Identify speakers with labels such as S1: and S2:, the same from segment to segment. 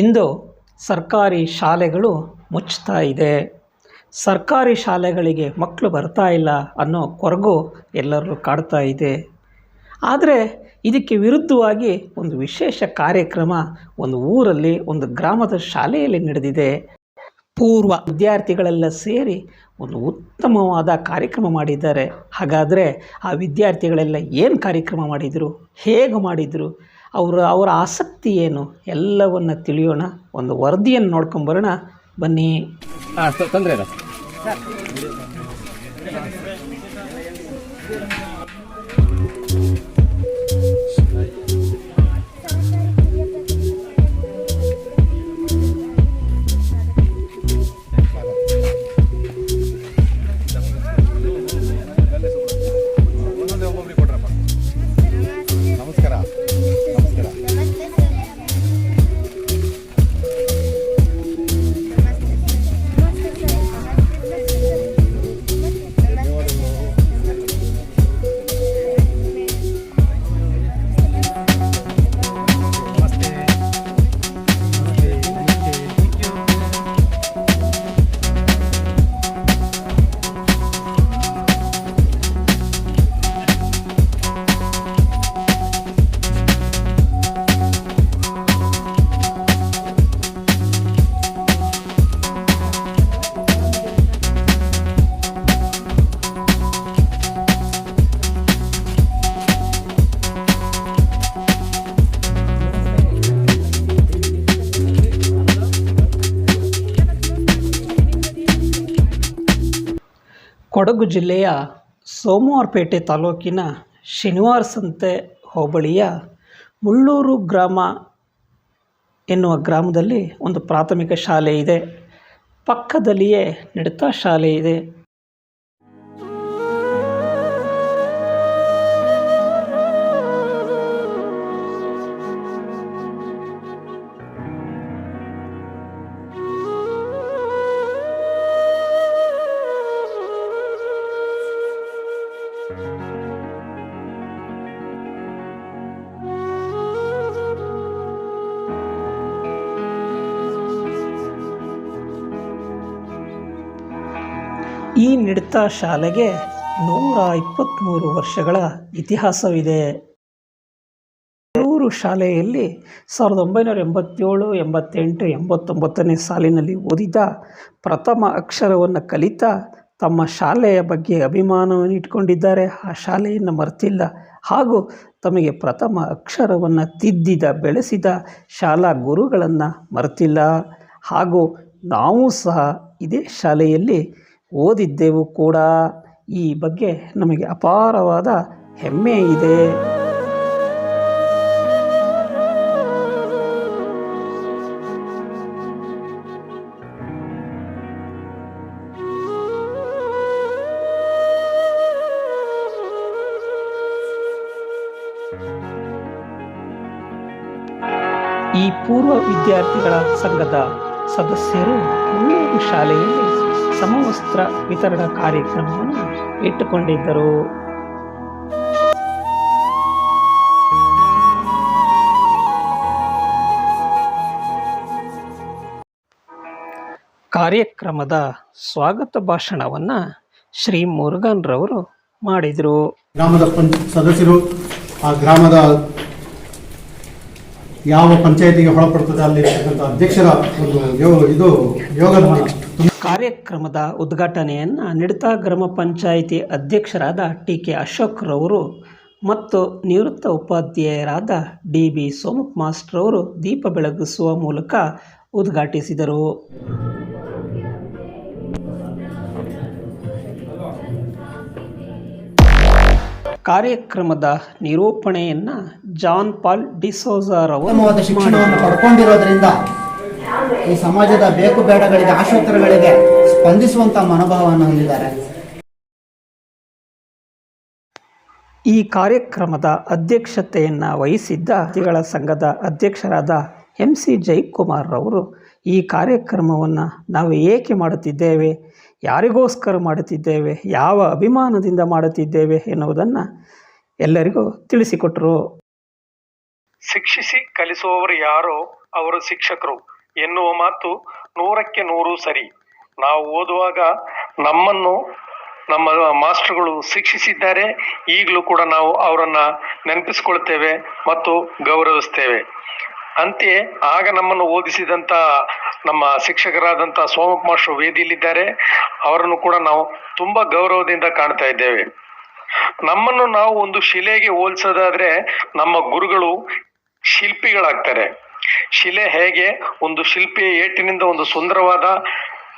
S1: ಇಂದು ಸರ್ಕಾರಿ ಶಾಲೆಗಳು ಮುಚ್ತಾ ಇದೆ. ಸರ್ಕಾರಿ ಶಾಲೆಗಳಿಗೆ ಮಕ್ಕಳು ಬರ್ತಾ ಇಲ್ಲ ಅನ್ನೋ ಕೊರಗು ಎಲ್ಲರೂ ಕಾಡ್ತಾ ಇದೆ. ಆದರೆ ಇದಕ್ಕೆ ವಿರುದ್ಧವಾಗಿ ಒಂದು ವಿಶೇಷ ಕಾರ್ಯಕ್ರಮ ಒಂದು ಊರಲ್ಲಿ, ಒಂದು ಗ್ರಾಮದ ಶಾಲೆಯಲ್ಲಿ ನಡೆದಿದೆ. ಪೂರ್ವ ವಿದ್ಯಾರ್ಥಿಗಳೆಲ್ಲ ಸೇರಿ ಒಂದು ಉತ್ತಮವಾದ ಕಾರ್ಯಕ್ರಮ ಮಾಡಿದ್ದಾರೆ. ಹಾಗಾದರೆ ಆ ವಿದ್ಯಾರ್ಥಿಗಳೆಲ್ಲ ಏನು ಕಾರ್ಯಕ್ರಮ ಮಾಡಿದರು? ಹೇಗೆ ಮಾಡಿದರು? ಅವರ ಅವರ ಆಸಕ್ತಿ ಏನು? ಎಲ್ಲವನ್ನು ತಿಳಿಯೋಣ. ಒಂದು ವರದಿಯನ್ನು ನೋಡ್ಕೊಂಬರೋಣ ಬನ್ನಿ.
S2: ತೊಂದರೆ ಇಲ್ಲ.
S1: ಕೊಡಗು ಜಿಲ್ಲೆಯ ಸೋಮವಾರಪೇಟೆ ತಾಲೂಕಿನ ಶನಿವಾರ ಸಂತೆ ಹೋಬಳಿಯ ಮುಳ್ಳೂರು ಗ್ರಾಮ ಎನ್ನುವ ಗ್ರಾಮದಲ್ಲಿ ಒಂದು ಪ್ರಾಥಮಿಕ ಶಾಲೆ ಇದೆ. ಪಕ್ಕದಲ್ಲಿಯೇ ನಡಿತಾ ಶಾಲೆ ಇದೆ. ಈ ನಿಡ್ತ ಶಾಲೆಗೆ ನೂರ ಇಪ್ಪತ್ತ್ಮೂರು ವರ್ಷಗಳ ಇತಿಹಾಸವಿದೆ. ಬೆಂಗಳೂರು ಶಾಲೆಯಲ್ಲಿ ಸಾವಿರದ ಒಂಬೈನೂರ ಎಂಬತ್ತೇಳು, ಎಂಬತ್ತೆಂಟು, ಎಂಬತ್ತೊಂಬತ್ತನೇ ಸಾಲಿನಲ್ಲಿ ಓದಿದ ಪ್ರಥಮ ಅಕ್ಷರವನ್ನು ಕಲಿತ ತಮ್ಮ ಶಾಲೆಯ ಬಗ್ಗೆ ಅಭಿಮಾನವನ್ನು ಇಟ್ಕೊಂಡಿದ್ದಾರೆ. ಆ ಶಾಲೆಯನ್ನು ಮರೆತಿಲ್ಲ. ಹಾಗೂ ತಮಗೆ ಪ್ರಥಮ ಅಕ್ಷರವನ್ನು ತಿದ್ದಿದ, ಬೆಳೆಸಿದ ಶಾಲಾ ಗುರುಗಳನ್ನು ಮರೆತಿಲ್ಲ. ಹಾಗೂ ನಾವು ಸಹ ಇದೇ ಶಾಲೆಯಲ್ಲಿ ಓದಿದ್ದೆವು ಕೂಡ. ಈ ಬಗ್ಗೆ ನಮಗೆ ಅಪಾರವಾದ ಹೆಮ್ಮೆ ಇದೆ. ಈ ಪೂರ್ವ ವಿದ್ಯಾರ್ಥಿಗಳ ಸಂಘದ ಸದಸ್ಯರು ಮೂರು ಶಾಲೆಯಲ್ಲಿ ಸಮವಸ್ತ್ರ ವಿತರಣಾ ಕಾರ್ಯಕ್ರಮವನ್ನು ಇಟ್ಟುಕೊಂಡಿದ್ದರು. ಕಾರ್ಯಕ್ರಮದ ಸ್ವಾಗತ ಭಾಷಣವನ್ನು ಶ್ರೀ ಮುರುಗನ್ರವರು ಮಾಡಿದರು.
S3: ಗ್ರಾಮದ ಸದಸ್ಯರು ಆ ಗ್ರಾಮದ ಯಾವ ಪಂಚಾಯತಿಗೆ ಒಳಪಡ್ತದೆ ಅಲ್ಲಿ ಅಧ್ಯಕ್ಷರ ಇದು ಯೋಗ
S1: ಕಾರ್ಯಕ್ರಮದ ಉದ್ಘಾಟನೆಯನ್ನು ನಿಡತಾ ಗ್ರಾಮ ಪಂಚಾಯಿತಿ ಅಧ್ಯಕ್ಷರಾದ ಟಿ ಕೆ ಅಶೋಕ್ ರವರು ಮತ್ತು ನಿವೃತ್ತ ಉಪಾಧ್ಯಾಯರಾದ ಡಿ ಬಿ ಸೋಮಪ್ಪ ಮಾಸ್ಟ್ರವರು ದೀಪ ಬೆಳಗಿಸುವ ಮೂಲಕ ಉದ್ಘಾಟಿಸಿದರು. ಕಾರ್ಯಕ್ರಮದ ನಿರೂಪಣೆಯನ್ನು ಜಾನ್ ಪಾಲ್ ಡಿಸೋಜಾರವರು
S4: ಶಿಕ್ಷಣವನ್ನು ಪಡ್ಕೊಂಡಿರೋದ್ರಿಂದ ಈ ಸಮಾಜದ ಬೇಕು ಬೇಡಗಳಿಗೆ ಆಶೋತ್ತರಗಳಿಗೆ ಸ್ಪಂದಿಸುವಂತ ಮನೋಭಾವವನ್ನು ಹೊಂದಿದ್ದಾರೆ.
S1: ಈ ಕಾರ್ಯಕ್ರಮದ ಅಧ್ಯಕ್ಷತೆಯನ್ನು ವಹಿಸಿದ್ದ ಅತಿಗಳ ಸಂಘದ ಅಧ್ಯಕ್ಷರಾದ ಎಂ ಸಿ ಜೈಕುಮಾರ್ ರವರು ಈ ಕಾರ್ಯಕ್ರಮವನ್ನು ನಾವು ಏಕೆ ಮಾಡುತ್ತಿದ್ದೇವೆ? ಯಾರಿಗೋಸ್ಕರ ಮಾಡುತ್ತಿದ್ದೇವೆ, ಯಾವ ಅಭಿಮಾನದಿಂದ ಮಾಡುತ್ತಿದ್ದೇವೆ ಎನ್ನುವುದನ್ನು ಎಲ್ಲರಿಗೂ ತಿಳಿಸಿಕೊಟ್ಟರು
S5: ಶಿಕ್ಷಿಸಿ ಕಲಿಸುವವರು ಯಾರೋ ಅವರು ಶಿಕ್ಷಕರು ಎನ್ನುವ ಮಾತು ನೂರಕ್ಕೆ ನೂರು ಸರಿ. ನಾವು ಓದುವಾಗ ನಮ್ಮನ್ನು, ನಮ್ಮ ಮಾಸ್ಟರ್ಗಳು ಶಿಕ್ಷಿಸಿದ್ದಾರೆ, ಈಗಲೂ ಕೂಡ ನಾವು ಅವರನ್ನ ನೆನಪಿಸ್ಕೊಳ್ತೇವೆ ಮತ್ತು ಗೌರವಿಸ್ತೇವೆ. ಅಂತೆಯೇ ಆಗ ನಮ್ಮನ್ನು ಓದಿಸಿದಂತ ನಮ್ಮ ಶಿಕ್ಷಕರಾದಂಥ ಸೋಮಕುಮಾರ್ ವೇದಿಯಲ್ಲಿದ್ದಾರೆ ಅವರನ್ನು ಕೂಡ ನಾವು ತುಂಬಾ ಗೌರವದಿಂದ ಕಾಣ್ತಾ ಇದ್ದೇವೆ. ನಮ್ಮನ್ನು ನಾವು ಒಂದು ಶಿಲೆಗೆ ಹೋಲಿಸೋದಾದ್ರೆ ನಮ್ಮ ಗುರುಗಳು ಶಿಲ್ಪಿಗಳಾಗ್ತಾರೆ. ಶಿಲೆ ಹೇಗೆ? ಒಂದು ಶಿಲ್ಪಿಯ ಏಟಿನಿಂದ ಒಂದು ಸುಂದರವಾದ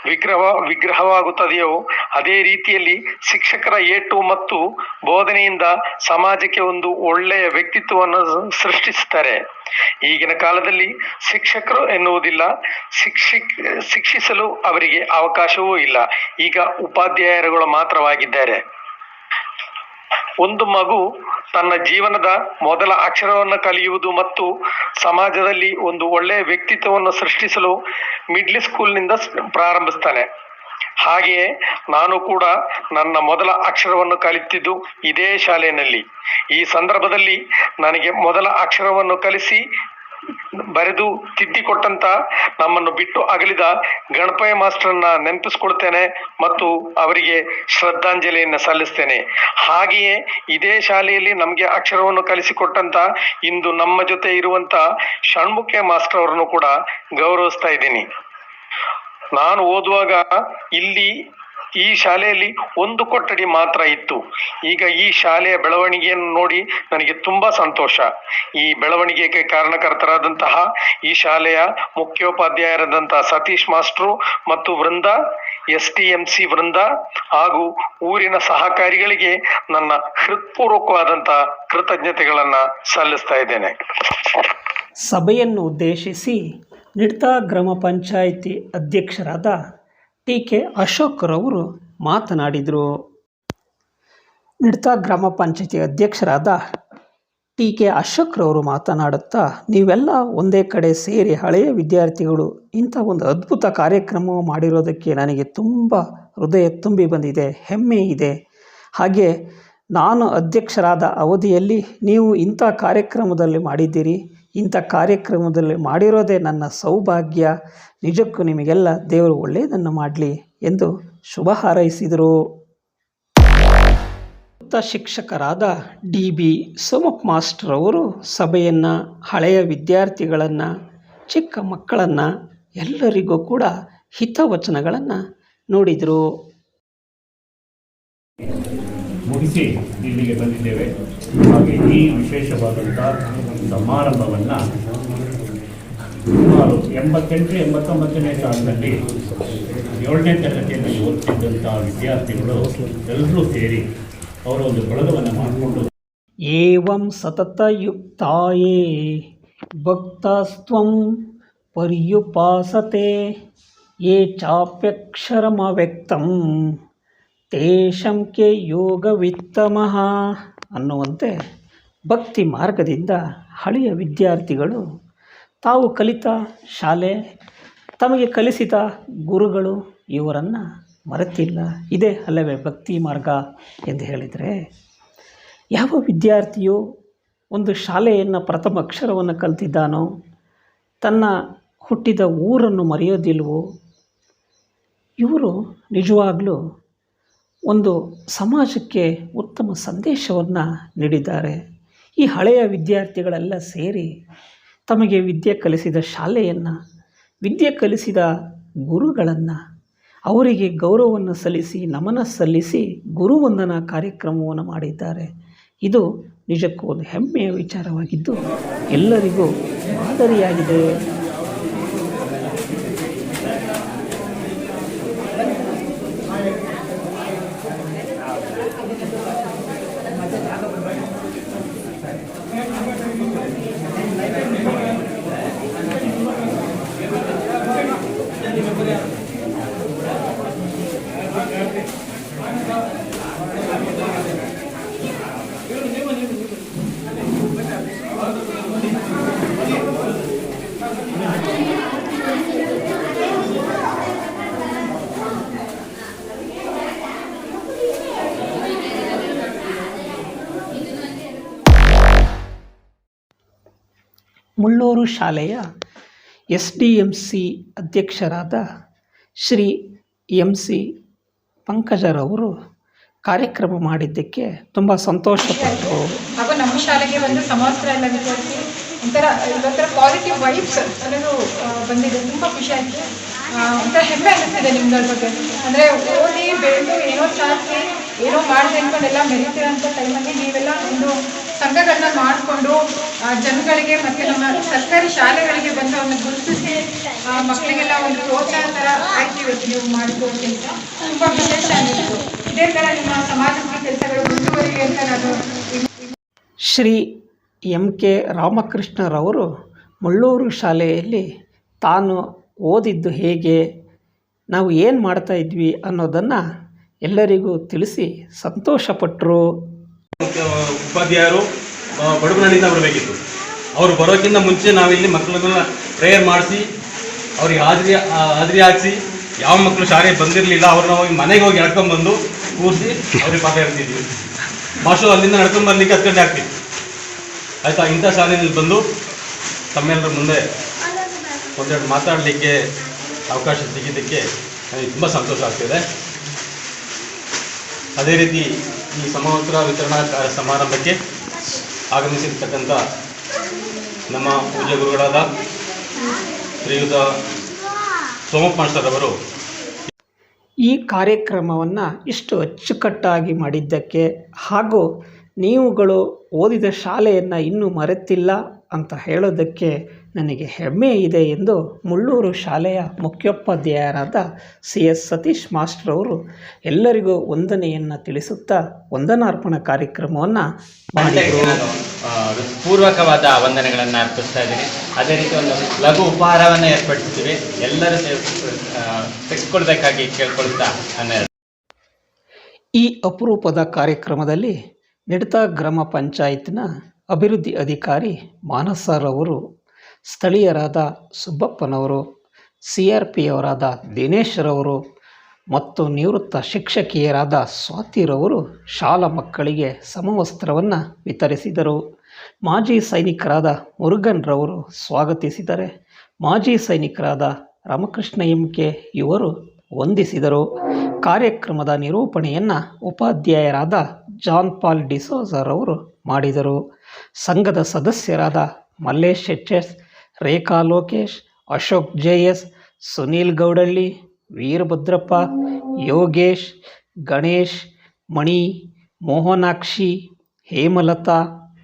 S5: ವಿಗ್ರಹ ವಿಗ್ರಹವಾಗುತ್ತದೆಯೋ, ಅದೇ ರೀತಿಯಲ್ಲಿ ಶಿಕ್ಷಕರ ಏಟು ಮತ್ತು ಬೋಧನೆಯಿಂದ ಸಮಾಜಕ್ಕೆ ಒಂದು ಒಳ್ಳೆಯ ವ್ಯಕ್ತಿತ್ವವನ್ನು ಸೃಷ್ಟಿಸುತ್ತಾರೆ. ಈಗಿನ ಕಾಲದಲ್ಲಿ ಶಿಕ್ಷಕರು ಎನ್ನುವುದಿಲ್ಲ, ಶಿಕ್ಷಿಕ್, ಶಿಕ್ಷಿಸಲು ಅವರಿಗೆ ಅವಕಾಶವೂ ಇಲ್ಲ. ಈಗ ಉಪಾಧ್ಯಾಯರುಗಳು ಮಾತ್ರವಾಗಿದ್ದಾರೆ. ಒಂದು ಮಗು ತನ್ನ ಜೀವನದ ಮೊದಲ ಅಕ್ಷರವನ್ನು ಕಲಿಯುವುದು ಮತ್ತು ಸಮಾಜದಲ್ಲಿ ಒಂದು ಒಳ್ಳೆಯ ವ್ಯಕ್ತಿತ್ವವನ್ನು ಸೃಷ್ಟಿಸಲು ಮಿಡ್ಲ್ ಸ್ಕೂಲ್ನಿಂದ ಪ್ರಾರಂಭಿಸ್ತಾನೆ. ಹಾಗೆಯೇ ನಾನು ಕೂಡ ನನ್ನ ಮೊದಲ ಅಕ್ಷರವನ್ನು ಕಲಿತಿದ್ದು ಇದೇ ಶಾಲೆಯಲ್ಲಿ. ಈ ಸಂದರ್ಭದಲ್ಲಿ ನನಗೆ ಮೊದಲ ಅಕ್ಷರವನ್ನು ಕಲಿಸಿ ಬರೆದು ತಿದ್ದಿಕೊಟ್ಟಂತ ನಮ್ಮನ್ನು ಬಿಟ್ಟು ಅಗಲಿದ ಗಣಪಯ್ಯ ಮಾಸ್ಟರ್ನ ನೆನಪಿಸ್ಕೊಳ್ತೇನೆ ಮತ್ತು ಅವರಿಗೆ ಶ್ರದ್ಧಾಂಜಲಿಯನ್ನು ಸಲ್ಲಿಸ್ತೇನೆ. ಹಾಗೆಯೇ ಇದೇ ಶಾಲೆಯಲ್ಲಿ ನಮಗೆ ಅಕ್ಷರವನ್ನು ಕಲಿಸಿಕೊಟ್ಟಂತ ಇಂದು ನಮ್ಮ ಜೊತೆ ಇರುವಂತ ಷಣ್ಮುಖ ಮಾಸ್ಟರ್ ಅವರನ್ನು ಕೂಡ ಗೌರವಿಸ್ತಾ ಇದ್ದೀನಿ. ನಾನು ಓದುವಾಗ ಇಲ್ಲಿ ಈ ಶಾಲೆಯಲ್ಲಿ ಒಂದು ಕೊಠಡಿ ಮಾತ್ರ ಇತ್ತು. ಈಗ ಈ ಶಾಲೆಯ ಬೆಳವಣಿಗೆಯನ್ನು ನೋಡಿ ನನಗೆ ತುಂಬಾ ಸಂತೋಷ. ಈ ಬೆಳವಣಿಗೆಗೆ ಕಾರಣಕರ್ತರಾದಂತಹ ಈ ಶಾಲೆಯ ಮುಖ್ಯೋಪಾಧ್ಯಾಯರಾದಂತಹ ಸತೀಶ್ ಮಾಸ್ಟ್ರು ಮತ್ತು ವೃಂದ ಎಸ್ ಟಿ ಎಂ ಸಿ ವೃಂದ ಹಾಗೂ ಊರಿನ ಸಹಕಾರಿಗಳಿಗೆ ನನ್ನ ಹೃತ್ಪೂರ್ವಕವಾದಂತಹ ಕೃತಜ್ಞತೆಗಳನ್ನ ಸಲ್ಲಿಸ್ತಾ ಇದ್ದೇನೆ.
S1: ಸಭೆಯನ್ನು ಉದ್ದೇಶಿಸಿ ನಿಡ್ತಾ ಗ್ರಾಮ ಪಂಚಾಯಿತಿ ಅಧ್ಯಕ್ಷರಾದ ಟಿ ಕೆ ಅಶೋಕ್ರವರು ಮಾತನಾಡಿದರು. ನಿಡ್ತಾ ಗ್ರಾಮ ಪಂಚಾಯತಿ ಅಧ್ಯಕ್ಷರಾದ ಟಿ ಕೆ ಅಶೋಕ್ರವರು ಮಾತನಾಡುತ್ತಾ, ನೀವೆಲ್ಲ ಒಂದೇ ಕಡೆ ಸೇರಿ ಹಳೆಯ ವಿದ್ಯಾರ್ಥಿಗಳು, ಇಂಥ ಒಂದು ಅದ್ಭುತ ಕಾರ್ಯಕ್ರಮ ಮಾಡಿರೋದಕ್ಕೆ ನನಗೆ ತುಂಬ ಹೃದಯ ತುಂಬಿ ಬಂದಿದೆ, ಹೆಮ್ಮೆ ಇದೆ. ಹಾಗೆ ನಾನು ಅಧ್ಯಕ್ಷರಾದ ಅವಧಿಯಲ್ಲಿ ನೀವು ಇಂಥ ಕಾರ್ಯಕ್ರಮದಲ್ಲಿ ಮಾಡಿದ್ದೀರಿ ಇಂಥ ಕಾರ್ಯಕ್ರಮದಲ್ಲಿ ಮಾಡಿರೋದೇ ನನ್ನ ಸೌಭಾಗ್ಯ. ನಿಜಕ್ಕೂ ನಿಮಗೆಲ್ಲ ದೇವರು ಒಳ್ಳೆಯದನ್ನು ಮಾಡಲಿ ಎಂದು ಶುಭ ಹಾರೈಸಿದರು. ಶಿಕ್ಷಕರಾದ ಡಿ ಬಿ ಸೋಮಪ್ಪ ಮಾಸ್ಟರ್ ಅವರು ಸಭೆಯನ್ನು, ಹಳೆಯ ವಿದ್ಯಾರ್ಥಿಗಳನ್ನು, ಚಿಕ್ಕ ಮಕ್ಕಳನ್ನು ಎಲ್ಲರಿಗೂ ಕೂಡ ಹಿತವಚನಗಳನ್ನು ನೋಡಿದರು.
S6: ಮುಗಿಸಿ ಇಲ್ಲಿಗೆ ಬಂದಿದ್ದೇವೆ. ಹಾಗೆ ಈ ವಿಶೇಷವಾದಂಥ ಸಮಾರಂಭವನ್ನು ಸುಮಾರು ಎಂಬತ್ತೆಂಟು, ಎಂಬತ್ತೊಂಬತ್ತನೇ ಸಾಲಿನಲ್ಲಿ ಏಳನೇ ತರಗತಿಯಲ್ಲಿ ಓದ್ತಿದ್ದಂಥ ವಿದ್ಯಾರ್ಥಿಗಳು ಎಲ್ಲರೂ ಸೇರಿ ಅವರ ಒಂದು ಬಳಗವನ್ನು ಮಾಡಿಕೊಂಡು
S1: ಏವಂ ಸತತಯುಕ್ತಾಯೇ, ಭಕ್ತಸ್ತ್ವಂ ಪರ್ಯುಪಾಸತೆ, ಯೇ ಚಾಪ್ಯಕ್ಷರಮವ್ಯಕ್ತಂ. ತೇಷಂ ಕೆ ಯೋಗವಿತ್ತಮಃ ಅನ್ನುವಂತೆ ಭಕ್ತಿ ಮಾರ್ಗದಿಂದ ಹಳೆಯ ವಿದ್ಯಾರ್ಥಿಗಳು ತಾವು ಕಲಿತ ಶಾಲೆ, ತಮಗೆ ಕಲಿಸಿದ ಗುರುಗಳು ಇವರನ್ನು ಮರೆತಿಲ್ಲ. ಇದೇ ಅಲ್ಲವೇ ಭಕ್ತಿ ಮಾರ್ಗ ಎಂದು ಹೇಳಿದರೆ, ಯಾವ ವಿದ್ಯಾರ್ಥಿಯು ಒಂದು ಶಾಲೆಯನ್ನು ಪ್ರಥಮ ಅಕ್ಷರವನ್ನು ಕಲಿತಿದ್ದಾನೋ, ತನ್ನ ಹುಟ್ಟಿದ ಊರನ್ನು ಮರೆಯೋದಿಲ್ವೋ, ಇವರು ನಿಜವಾಗಲೂ ಒಂದು ಸಮಾಜಕ್ಕೆ ಉತ್ತಮ ಸಂದೇಶವನ್ನು ನೀಡಿದ್ದಾರೆ. ಈ ಹಳೆಯ ವಿದ್ಯಾರ್ಥಿಗಳೆಲ್ಲ ಸೇರಿ ತಮಗೆ ವಿದ್ಯೆ ಕಲಿಸಿದ ಶಾಲೆಯನ್ನು, ವಿದ್ಯೆ ಕಲಿಸಿದ ಗುರುಗಳನ್ನು, ಅವರಿಗೆ ಗೌರವವನ್ನು ಸಲ್ಲಿಸಿ, ನಮನ ಸಲ್ಲಿಸಿ ಗುರುವಂದನ ಕಾರ್ಯಕ್ರಮವನ್ನು ಮಾಡಿದ್ದಾರೆ. ಇದು ನಿಜಕ್ಕೂ ಒಂದು ಹೆಮ್ಮೆಯ ವಿಚಾರವಾಗಿದ್ದು ಎಲ್ಲರಿಗೂ ಮಾದರಿಯಾಗಿದೆ. ಮುಳ್ಳೂರು ಶಾಲೆಯ ಎಸ್ ಡಿ ಎಂ ಸಿ ಅಧ್ಯಕ್ಷರಾದ ಶ್ರೀ ಎಂ ಸಿ ಪಂಕಜರವರು ಕಾರ್ಯಕ್ರಮ ಮಾಡಿದ್ದಕ್ಕೆ ತುಂಬ ಸಂತೋಷಪಟ್ಟರು
S7: ಹಾಗೂ ನಮ್ಮ ಶಾಲೆಗೆ ಒಂದು ಸಮವಸ್ತ್ರ ಎಲ್ಲ ವಿತರಿಸಿ ಒಂಥರ ಒಂಥರ ಪಾಸಿಟಿವ್ ವೈಬ್ಸ್ ಅನ್ನೋದು ಬಂದಿದೆ. ತುಂಬ ಖುಷಿ ಆಯಿತು. ಒಂಥರ ಹೆಮ್ಮೆ ಅನ್ನಿಸ್ತಿದೆ ನಿಮ್ಮದ್ರ ಬಗ್ಗೆ. ಅಂದರೆ ಓದಿ, ಬೆಳೆದು ಏನೋ ಸಾಧಿಸಿ ಏನೋ ಮಾಡಿದೆ ಅಂದ್ಕೊಂಡೆಲ್ಲ ಅಂತ ಟೈಮಲ್ಲಿ ನೀವೆಲ್ಲ ಒಂದು ಸಂಘಗಳನ್ನ ಮಾಡಿಕೊಂಡು ಜನಗಳಿಗೆ ಮತ್ತೆ ನಮ್ಮ ಸರ್ಕಾರಿ ಶಾಲೆಗಳಿಗೆ ಬಂದು ಅವನ್ನ ಗುರುತಿಸಿ ಮಕ್ಕಳಿಗೆಲ್ಲ ಒಂದು ಪ್ರೋತ್ಸಾಹ ಥರ ಆಕ್ಟಿವಿಟಿ ನೀವು ಮಾಡಿಕೊಡ್ತೀನಿ ಅಂತ ತುಂಬ ವಿಶೇಷ ಅನ್ನಿಸ್ತು. ಇದೇ ಥರ ನಿಮ್ಮ ಸಮಾಜಮುಖಿ ಕೆಲಸಗಳು ಮುಂದುವರಿಲಿ ಅಂತ ನಾನು
S1: ಶ್ರೀ ಎಂ ಕೆ ರಾಮಕೃಷ್ಣರವರು ಮುಳ್ಳೂರು ಶಾಲೆಯಲ್ಲಿ ತಾನು ಓದಿದ್ದು ಹೇಗೆ, ನಾವು ಏನು ಮಾಡ್ತಾ ಇದ್ವಿ ಅನ್ನೋದನ್ನು ಎಲ್ಲರಿಗೂ ತಿಳಿಸಿ ಸಂತೋಷಪಟ್ಟರು
S8: ಉಪಾಧ್ಯಾಯರು ಆ, ಬಡಗುನಳ್ಳಿಯಿಂದ ಬರಬೇಕಿತ್ತು ಅವರು ಬರೋಕ್ಕಿಂತ ಮುಂಚೆ ನಾವಿಲ್ಲಿ ಮಕ್ಕಳನ್ನ ಪ್ರೇಯರ್ ಮಾಡಿಸಿ ಅವ್ರಿಗೆ ಹಾಜರಿ ಹಾಜರಿ ಹಾಕಿಸಿ ಯಾವ ಮಕ್ಕಳು ಶಾಲೆಗೆ ಬಂದಿರಲಿಲ್ಲ ಅವ್ರನ್ನ ಹೋಗಿ ಮನೆಗೆ ಹೋಗಿ ನಡ್ಕೊಂಡ್ಬಂದು ಕೂರಿಸಿ ಅವ್ರಿಗೆ ಪಾಠ ಹೇಳ್ತಿದ್ವಿ. ಮಾಸ್ಟರ್ ಅಲ್ಲಿಂದ ನಡ್ಕೊಂಡು ಬರ್ಲಿಕ್ಕೆ ಹತ್ತು ಗಂಟೆ ಆಗ್ತಿತ್ತು. ಆಯಿತಾ ಇಂಥ ಶಾಲೆಯಲ್ಲಿ ಬಂದು ತಮ್ಮೆಲ್ಲರ ಮುಂದೆ ಒಂದೆರಡು ಮಾತಾಡಲಿಕ್ಕೆ ಅವಕಾಶ ಸಿಗಿದ್ದಕ್ಕೆ ನನಗೆ ತುಂಬ ಸಂತೋಷ ಆಗ್ತಿದೆ. ಅದೇ ರೀತಿ ಈ ಸಮವಸ್ತ್ರ ವಿತರಣಾ ಸಮಾರಂಭಕ್ಕೆ ಆಗಮಿಸಿರ್ತಕ್ಕಂಥ ನಮ್ಮ ಪೂಜ್ಯ ಗುರುಗಳಾದ ಶ್ರೀಯುತ ಸೋಮಪ್ಪ
S1: ಈ ಕಾರ್ಯಕ್ರಮವನ್ನು ಇಷ್ಟು ಅಚ್ಚುಕಟ್ಟಾಗಿ ಮಾಡಿದ್ದಕ್ಕೆ ಹಾಗೂ ನೀವುಗಳು ಓದಿದ ಶಾಲೆಯನ್ನು ಇನ್ನೂ ಮರೆತಿಲ್ಲ ಅಂತ ಹೇಳೋದಕ್ಕೆ ನನಗೆ ಹೆಮ್ಮೆ ಇದೆ ಎಂದು ಮುಳ್ಳೂರು ಶಾಲೆಯ ಮುಖ್ಯೋಪಾಧ್ಯಾಯರಾದ ಸಿ ಎಸ್ ಸತೀಶ್ ಮಾಸ್ಟ್ರವರು ಎಲ್ಲರಿಗೂ ವಂದನೆಯನ್ನು ತಿಳಿಸುತ್ತಾ ವಂದನಾರ್ಪಣ ಕಾರ್ಯಕ್ರಮವನ್ನು ಮಾಡಿದರು.
S9: ಪೂರ್ವಕವಾದ ವಂದನೆಗಳನ್ನು ಅರ್ಪಿಸ್ತಾ ಇದ್ದೀನಿ. ಅದೇ ರೀತಿ ಒಂದು ಲಘು ಉಪಹಾರವನ್ನು ಏರ್ಪಡಿಸ್ತೀವಿ. ಎಲ್ಲರೂ ತೆಗೆದುಕೊಳ್ಬೇಕಾಗಿ ಕೇಳ್ಕೊಳ್ತಾ
S1: ಈ ಅಪರೂಪದ ಕಾರ್ಯಕ್ರಮದಲ್ಲಿ ನಿಡತಾ ಗ್ರಾಮ ಪಂಚಾಯತ್ನ ಅಭಿವೃದ್ಧಿ ಅಧಿಕಾರಿ ಮಾನಸರವರು ಸ್ಥಳೀಯರಾದ ಸುಬ್ಬಪ್ಪನವರು, ಸಿ ಆರ್ ಪಿಯವರಾದ ದಿನೇಶ್ರವರು ಮತ್ತು ನಿವೃತ್ತ ಶಿಕ್ಷಕಿಯರಾದ ಸ್ವಾತಿರವರು ಶಾಲಾ ಮಕ್ಕಳಿಗೆ ಸಮವಸ್ತ್ರವನ್ನು ವಿತರಿಸಿದರು. ಮಾಜಿ ಸೈನಿಕರಾದ ಮುರುಗನ್ರವರು ಸ್ವಾಗತಿಸಿದರೆ ಮಾಜಿ ಸೈನಿಕರಾದ ರಾಮಕೃಷ್ಣ ಎಂ ಕೆ ಇವರು ವಂದಿಸಿದರು. ಕಾರ್ಯಕ್ರಮದ ನಿರೂಪಣೆಯನ್ನು ಉಪಾಧ್ಯಾಯರಾದ ಜಾನ್ ಪಾಲ್ ಡಿಸೋಜರವರು ಮಾಡಿದರು. ಸಂಘದ ಸದಸ್ಯರಾದ Mallesh H Rekha Lokesh Ashok J S Sunil Gowdalli Veerabhadrappa Yogesh Ganesh Mani Mohanakshi Hemalatha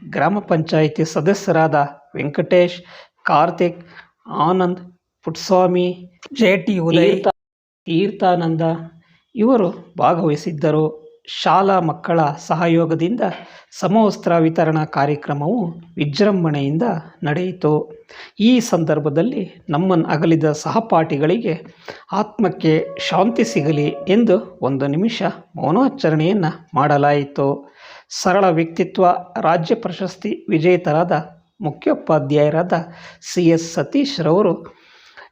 S1: ಗ್ರಾಮ ಪಂಚಾಯಿತಿ ಸದಸ್ಯರಾದ ವೆಂಕಟೇಶ್ ಕಾರ್ತಿಕ್ ಆನಂದ್ ಪುಟ್ಸ್ವಾಮಿ ಜೆ ಟಿ ಉದಯ್ ತೀರ್ಥಾನಂದ ಇವರು ಭಾಗವಹಿಸಿದ್ದರು. ಶಾಲಾ ಮಕ್ಕಳ ಸಹಯೋಗದಿಂದ ಸಮವಸ್ತ್ರ ವಿತರಣಾ ಕಾರ್ಯಕ್ರಮವು ವಿಜೃಂಭಣೆಯಿಂದ ನಡೆಯಿತು. ಈ ಸಂದರ್ಭದಲ್ಲಿ ನಮ್ಮನ್ನು ಅಗಲಿದ ಸಹಪಾಠಿಗಳಿಗೆ ಆತ್ಮಕ್ಕೆ ಶಾಂತಿ ಸಿಗಲಿ ಎಂದು ಒಂದು ನಿಮಿಷ ಮೌನಾಚರಣೆಯನ್ನು ಮಾಡಲಾಯಿತು. ಸರಳ ವ್ಯಕ್ತಿತ್ವ, ರಾಜ್ಯ ಪ್ರಶಸ್ತಿ ವಿಜೇತರಾದ ಮುಖ್ಯೋಪಾಧ್ಯಾಯರಾದ ಸಿ ಎಸ್ ಸತೀಶ್ರವರು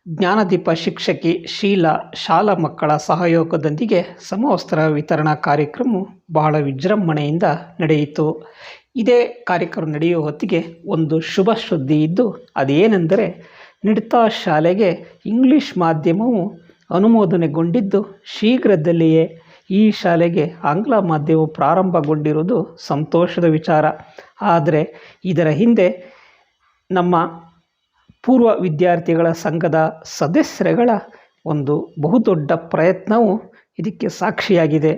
S1: ಜ್ಞಾನದೀಪ ಶಿಕ್ಷಕಿ ಶೀಲಾ ಶಾಲಾ ಮಕ್ಕಳ ಸಹಯೋಗದೊಂದಿಗೆ ಸಮವಸ್ತ್ರ ವಿತರಣಾ ಕಾರ್ಯಕ್ರಮ ಬಹಳ ವಿಜೃಂಭಣೆಯಿಂದ ನಡೆಯಿತು. ಇದೇ ಕಾರ್ಯಕ್ರಮ ನಡೆಯುವ ಹೊತ್ತಿಗೆ ಒಂದು ಶುಭ ಸುದ್ದಿ ಇದ್ದು, ಅದೇನೆಂದರೆ ನಿಡ್ತಾ ಶಾಲೆಗೆ ಇಂಗ್ಲಿಷ್ ಮಾಧ್ಯಮವು ಅನುಮೋದನೆಗೊಂಡಿದ್ದು, ಶೀಘ್ರದಲ್ಲಿಯೇ ಈ ಶಾಲೆಗೆ ಆಂಗ್ಲ ಮಾಧ್ಯಮ ಪ್ರಾರಂಭಗೊಂಡಿರುವುದು ಸಂತೋಷದ ವಿಚಾರ. ಆದರೆ ಇದರ ಹಿಂದೆ ನಮ್ಮ ಪೂರ್ವ ವಿದ್ಯಾರ್ಥಿಗಳ ಸಂಘದ ಸದಸ್ಯರುಗಳ ಒಂದು ಬಹುದೊಡ್ಡ ಪ್ರಯತ್ನವು ಇದಕ್ಕೆ ಸಾಕ್ಷಿಯಾಗಿದೆ.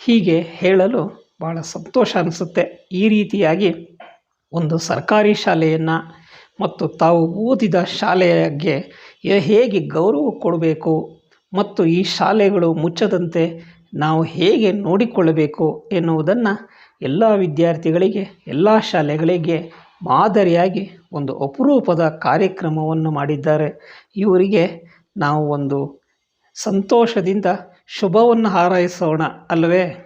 S1: ಹೀಗೆ ಹೇಳಲು ಭಾಳ ಸಂತೋಷ ಅನಿಸುತ್ತೆ. ಈ ರೀತಿಯಾಗಿ ಒಂದು ಸರ್ಕಾರಿ ಶಾಲೆಯನ್ನು ಮತ್ತು ತಾವು ಓದಿದ ಶಾಲೆಗೆ ಹೇಗೆ ಗೌರವ ಕೊಡಬೇಕು ಮತ್ತು ಈ ಶಾಲೆಗಳು ಮುಚ್ಚದಂತೆ ನಾವು ಹೇಗೆ ನೋಡಿಕೊಳ್ಳಬೇಕು ಎನ್ನುವುದನ್ನು ಎಲ್ಲ ವಿದ್ಯಾರ್ಥಿಗಳಿಗೆ, ಎಲ್ಲ ಶಾಲೆಗಳಿಗೆ ಮಾದರಿಯಾಗಿ ಒಂದು ಅಪರೂಪದ ಕಾರ್ಯಕ್ರಮವನ್ನು ಮಾಡಿದ್ದಾರೆ. ಇವರಿಗೆ ನಾವು ಒಂದು ಸಂತೋಷದಿಂದ ಶುಭವನ್ನು ಹಾರೈಸೋಣ ಅಲ್ಲವೇ?